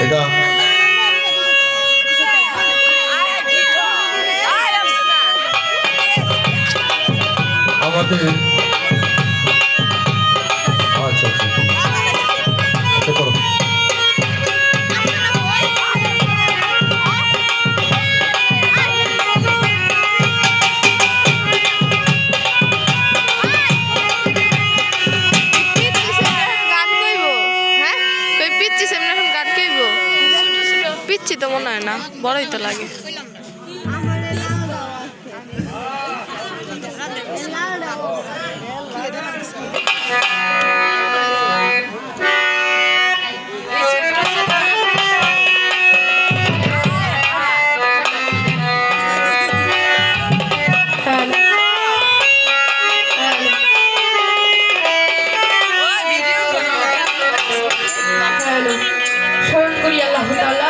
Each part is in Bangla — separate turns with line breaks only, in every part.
এটা আমাদের
মিষ্টি তো মনে হয় না বড়ই তো লাগে।
Hola.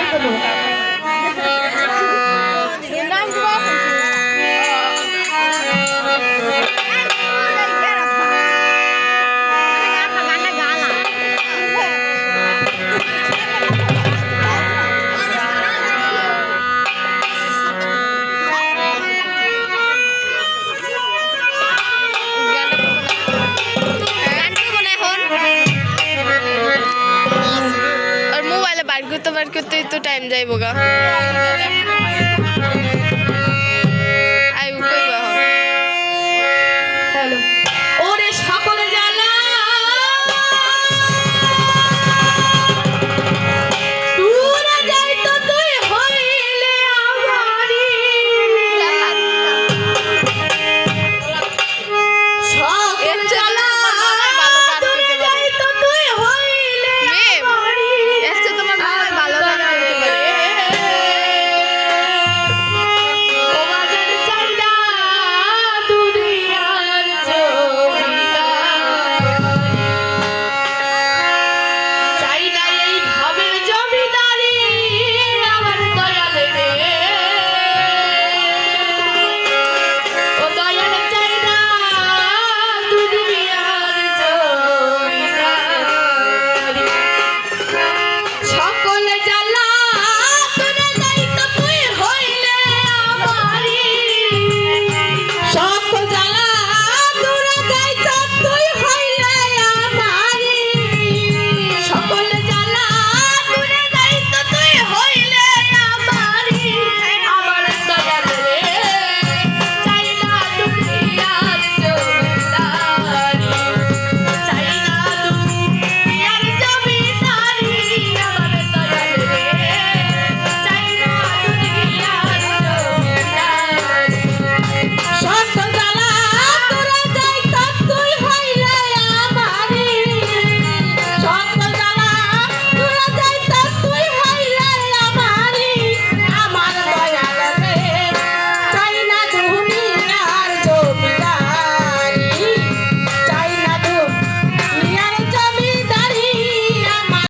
ไม่สนุก
तो टाइम जाए होगा।